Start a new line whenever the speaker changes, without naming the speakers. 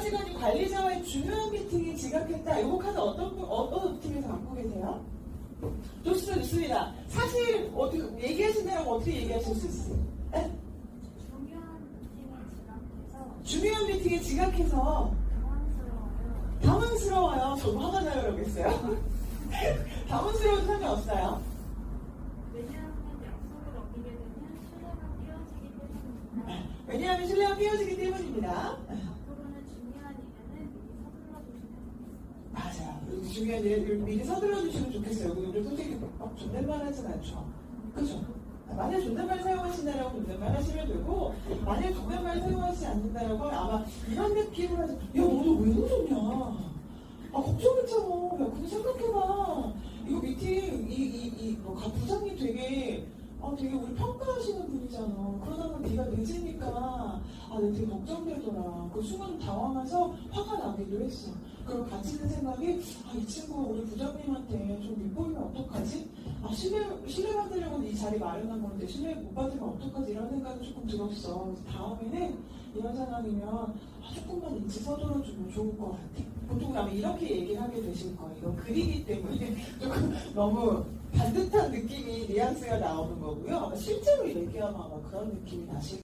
지관이 관리자와의 중요한 미팅에 지각했다. 이거 카드 어떤 분, 어떤 팀에서 갖고 계세요? 좋습니다, 좋습니다. 사실 어떻게 얘기하신다면 어떻게 얘기하실 수 있어요? 에?
중요한 미팅에 지각해서 당황스러워요.
당황스러워요. 저도 화가 나요, 그러겠어요? 당황스러운 상이 없어요.
왜냐하면 신뢰가 깨어지기 때문입니다. 중요한 일 미리 서둘러 주시면
좋겠어요. 우리 솔직히 막 존댓말 하진 않죠. 그죠? 만약 존댓말 사용하신다라고 존댓말 하시면 되고, 만약 존댓말 사용하시지 않는다라고 아마 이런 느낌으로 해서, 야, 오늘 왜 그러냐? 아, 걱정했잖아. 야, 근데 생각해봐. 이거 미팅, 이, 이, 이, 뭐, 가- 부장님 되게, 아, 되게 우리 평가하시는 분이잖아. 그러다가 네가 늦으니까, 아, 내가 되게 걱정되더라. 그 순간 당황해서 화가 나기도 했어. 그리고 같이 든 생각이, 아, 이 친구가 우리 부장님한테 좀 밉보이면 어떡하지? 아, 신뢰, 신뢰받으려고 이 자리 마련한 건데, 신뢰 못 받으면 어떡하지? 이런 생각이 조금 들었어. 다음에는 이런 상황이면, 아, 조금만 일찍 서둘러주면 좋을 것 같아. 보통 아마 이렇게 얘기를 하게 되실 거예요. 이건 글이기 때문에 조금 너무 반듯한 느낌이, 뉘앙스가 나오는 거고요. 실제로 얘기하면 아마 그런 느낌이 나실